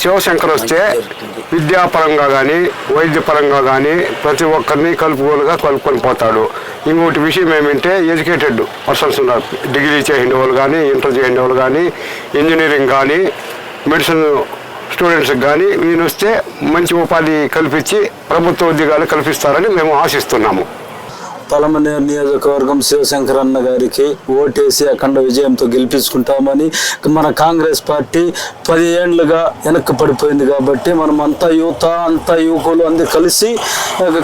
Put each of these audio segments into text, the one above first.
శివశంకర్ వస్తే విద్యాపరంగా కానీ వైద్యపరంగా కానీ ప్రతి ఒక్కరిని కలుపుకోలుగా కలుపుకొని పోతాడు. ఇంకోటి విషయం ఏమంటే ఎడ్యుకేటెడ్ పర్సన్స్ ఉన్నారు. డిగ్రీ చేసిన వాళ్ళు కానీ ఇంటర్ చేసిన వాళ్ళు కానీ ఇంజనీరింగ్ కానీ మెడిసిన్ స్టూడెంట్స్కి కానీ వీళ్ళు వస్తే మంచి ఉపాధి కల్పించి ప్రభుత్వ ఉద్యోగాలు కల్పిస్తారని మేము ఆశిస్తున్నాము. పలమనేరు నియోజకవర్గం శివశంకరన్న గారికి ఓటేసి అఖండ విజయంతో గెలిపించుకుంటామని మన కాంగ్రెస్ పార్టీ పది ఏండ్లుగా వెనక్కి పడిపోయింది కాబట్టి మనం అంతా యువత అంతా యువకులు అందరు కలిసి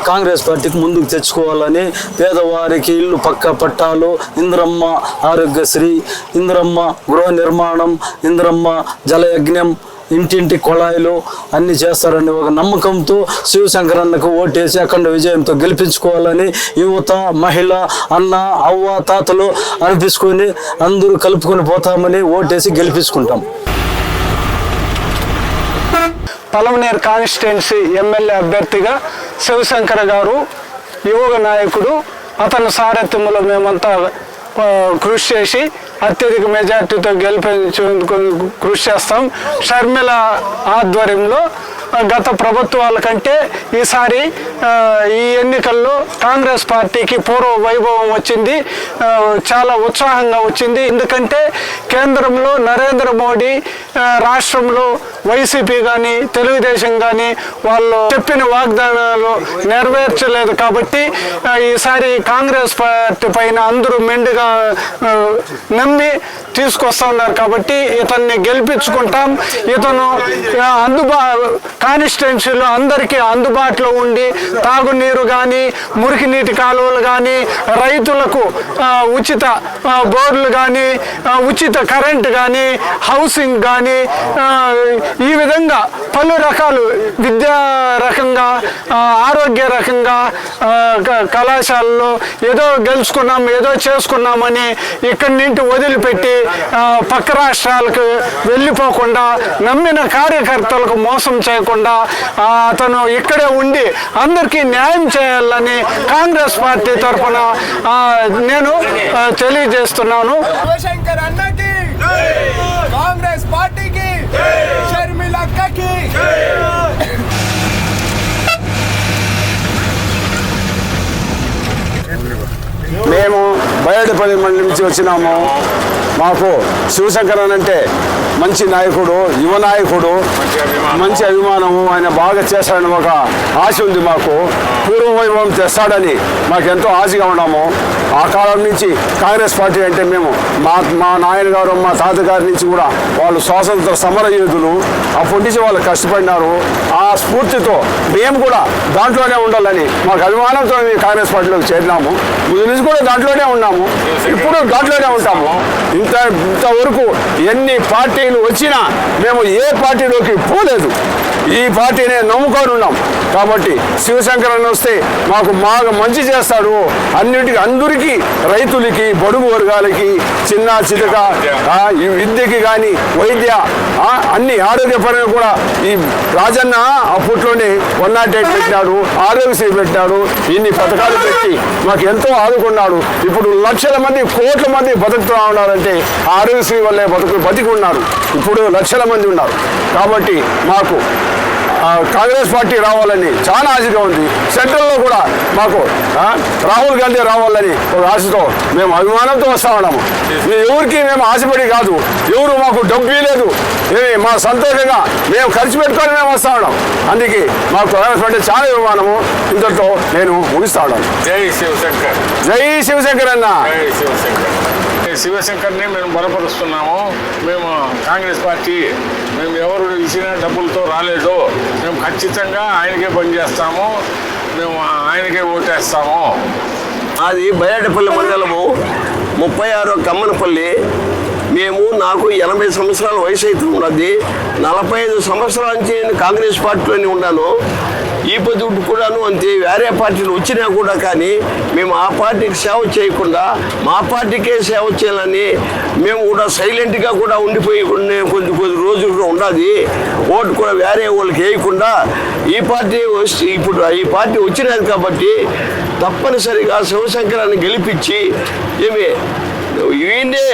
కాంగ్రెస్ పార్టీకి ముందుకు తెచ్చుకోవాలని పేదవారికి ఇల్లు పక్క పట్టాలు ఇంద్రమ్మ ఆరోగ్యశ్రీ ఇంద్రమ్మ గృహ నిర్మాణం ఇంద్రమ్మ జలయజ్ఞం ఇంటింటి కొళాయిలు అన్ని చేస్తారని ఒక నమ్మకంతో శివశంకరన్నకు ఓటేసి అఖండ విజయంతో గెలిపించుకోవాలని యువత మహిళ అన్న అవ్వ తాతలు అనిపించుకొని అందరూ కలుపుకొని పోతామని ఓటేసి గెలిపించుకుంటాం. పలమనేరు కాన్స్టిట్యున్సీ ఎమ్మెల్యే అభ్యర్థిగా శివశంకర్ గారు యువక నాయకుడు అతని సారథ్యంలో మేమంతా కృషి చేసి అత్యధిక మెజార్టీతో గెలిపించేందుకు కృషి చేస్తాం. షర్మిల ఆధ్వర్యంలో గత ప్రభుత్వాల కంటే ఈసారి ఈ ఎన్నికల్లో కాంగ్రెస్ పార్టీకి పూర్వ వైభవం వచ్చింది చాలా ఉత్సాహంగా వచ్చింది. ఎందుకంటే కేంద్రంలో నరేంద్ర మోడీ రాష్ట్రంలో వైసీపీ కానీ తెలుగుదేశం కానీ వాళ్ళు చెప్పిన వాగ్దానాలు నెరవేర్చలేదు కాబట్టి ఈసారి కాంగ్రెస్ పార్టీ పైన అందరూ మెండుగా నమ్మి తీసుకొస్తా ఉన్నారు కాబట్టి ఇతన్ని గెలిపించుకుంటాం. ఇతను అందుబా కాన్స్టిట్యున్సీలో అందరికీ అందుబాటులో ఉండి తాగునీరు కానీ మురికి నీటి కాలువలు కానీ రైతులకు ఉచిత బోర్లు కానీ ఉచిత కరెంట్ కానీ హౌసింగ్ కానీ ఈ విధంగా పలు రకాలు విద్యా రకంగా ఆరోగ్య రకంగా కళాశాలలో ఏదో గెలుచుకున్నాం ఏదో చేసుకున్నామని ఇక్కడి నుండి వదిలిపెట్టి పక్క రాష్ట్రాలకు వెళ్ళిపోకుండా నమ్మిన కార్యకర్తలకు మోసం చేయకుండా ఆ, అతను ఇక్కడే ఉండి అందరికీ న్యాయం చేయాలని కాంగ్రెస్ పార్టీ తరఫున నేను తెలియజేస్తున్నాను. కాంగ్రెస్ పార్టీకి షర్మిల అక్కకి. మేము బయటపల్లి మండలి నుంచి వచ్చినాము. మాకు శివశంకరన్ అంటే మంచి నాయకుడు యువ నాయకుడు మంచి అభిమానము. ఆయన బాగా చేస్తాడని ఒక ఆశ ఉంది మాకు. పూర్వ వైభవం తెస్తాడని మాకు ఎంతో ఆశగా ఉన్నాము. ఆ కాలం నుంచి కాంగ్రెస్ పార్టీ అంటే మేము మా మా నాయన గారు మా తాతగారి నుంచి కూడా వాళ్ళు స్వాతంత్ర సమర యోధులు. అప్పటి నుంచి వాళ్ళు కష్టపడినారు. ఆ స్ఫూర్తితో మేము కూడా దాంట్లోనే ఉండాలని మాకు అభిమానంతో మేము కాంగ్రెస్ పార్టీలోకి చేరినాము. ముందు నుంచి కూడా దాంట్లోనే ఉన్నాము. ఇప్పుడు దాంట్లోనే ఉంటాము. ఇంత ఇంతవరకు ఎన్ని పార్టీలు వచ్చినా మేము ఏ పార్టీలోకి పోలేదు. ఈ పార్టీనే నమ్ముకొని ఉన్నాం కాబట్టి శివశంకరన్ వస్తే మాకు బాగా మంచి చేస్తాడు. అన్నిటికీ అందరికీ రైతులకి బడుగు వర్గాలకి చిన్న చితక ఈ విద్యకి కానీ వైద్య అన్ని ఆరోగ్యపరంగా కూడా ఈ రాజన్న అప్పట్లోనే వన్ నాట్ ఎయిట్ పెట్టినాడు ఆరోగ్యశ్రీ పెట్టినాడు ఇన్ని పథకాలు పెట్టి మాకు ఎంతో ఆదుకున్నాడు. ఇప్పుడు లక్షల మంది కోట్ల మంది బతుకుతూ ఉన్నారంటే ఆరోగ్యశ్రీ వల్లే బతుకు బతికి ఉన్నారు. ఇప్పుడు లక్షల మంది ఉన్నారు. కాబట్టి మాకు కాంగ్రెస్ పార్టీ రావాలని చాలా ఆశగా ఉంది. సెంట్రల్లో కూడా మాకు రాహుల్ గాంధీ రావాలని ఒక ఆశతో మేము అభిమానంతో వస్తా ఉన్నాము. ఎవరికి మేము ఆశపడి కాదు. ఎవరు మాకు డబ్బు లేదు. మా సంతోషంగా మేము ఖర్చు పెట్టుకొని మేము వస్తా ఉన్నాం. అందుకే మాకు కాంగ్రెస్ పార్టీ చాలా అభిమానము. ఇంతటితో నేను ముగిస్తా ఉన్నాను. జై శివశంకర్. జై శివశంకర్ అన్న. జై శివశంకర్. శివశంకర్ని మేము బలపరుస్తున్నాము. మేము కాంగ్రెస్ పార్టీ మేము ఎవరు ఇచ్చిన డబ్బులతో రాలేదు. మేము ఖచ్చితంగా ఆయనకే పనిచేస్తాము మేము ఆయనకే ఓటేస్తాము. అది బయటపల్లి మండలము. ముప్పై ఆరో కమ్మనపల్లి. మేము నాకు ఎనభై సంవత్సరాల వయసు అయితే ఉన్నది నలభై ఐదు సంవత్సరాల నుంచి నేను కాంగ్రెస్ పార్టీలోనే ఉన్నాను. ఈ పొద్దు కూడాను అంతే. వేరే పార్టీలు వచ్చినా కూడా కానీ మేము ఆ పార్టీకి సేవ చేయకుండా మా పార్టీకే సేవ చేయాలని మేము కూడా సైలెంట్గా కూడా ఉండిపోయి కొద్ది కొద్ది రోజులు కూడా ఉండాలి. ఓటు కూడా వేరే వాళ్ళకి వేయకుండా ఈ పార్టీ వచ్చి ఇప్పుడు ఈ పార్టీ వచ్చినది కాబట్టి తప్పనిసరిగా శివశంకరాన్ని గెలిపించి ఏమి ఈయనే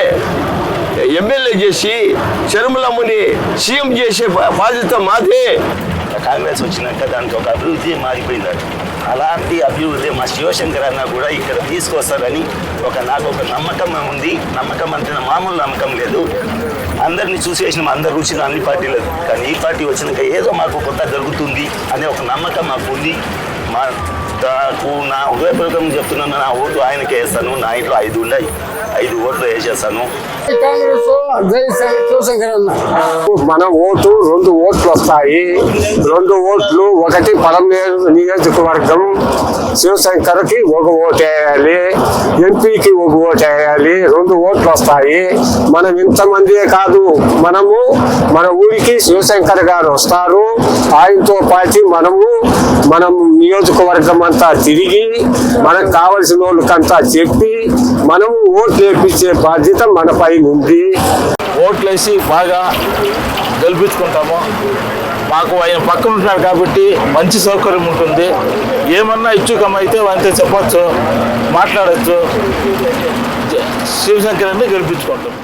ఎమ్మెల్యే చేసి చర్మలమ్మని సీఎం చేసే బాధ్యత మాదే. కాంగ్రెస్ వచ్చినాక దానికి ఒక అభివృద్ధి మారిపోయింది అలాంటి అభివృద్ధి మా శివశంకర్ అన్న కూడా ఇక్కడ తీసుకొస్తారని ఒక నాకు ఒక నమ్మకం ఉంది. నమ్మకం అంటే మామూలు నమ్మకం లేదు. అందరినీ చూసేసిన అందరు రుచిన అన్ని పార్టీలు. కానీ ఈ పార్టీ వచ్చినాక ఏదో మాకు కొత్త జరుగుతుంది అనే ఒక నమ్మకం మాకు ఉంది. మా నాకు నా హృదయపూర్వకం చెప్తున్నాను నా ఓటు ఆయనకే వేస్తాను నా ఇంట్లో ఐదు ఉన్నాయి. ఐదు ఓట్లు వేసేస్తాను. మన ఓటు రెండు ఓట్లు వస్తాయి. రెండు ఓట్లు ఒకటి పలమనేరు నియోజకవర్గం శివశంకర్కి ఒక ఓటు వేయాలి ఎంపీకి ఒక ఓటు వేయాలి రెండు ఓట్లు వస్తాయి. మనం ఇంతమందే కాదు మనము మన ఊరికి శివశంకర్ గారు వస్తారు. ఆయనతో పాటు మనము మనం నియోజకవర్గం అంతా తిరిగి మనకు కావలసిన వాళ్ళకంతా చెప్పి మనము ఓట్లు వేపించే బాధ్యత మన పైన ఉంది. ఓట్లేసి బాగా గెలిపించుకుంటాము. మాకు ఆయన పక్కన ఉంటున్నారు కాబట్టి మంచి సౌకర్యం ఉంటుంది. ఏమన్నా ఇచ్చుకమైతే ఆయనతో చెప్పచ్చు మాట్లాడచ్చు. శివశంకర్ గెలిపించుకుంటాం.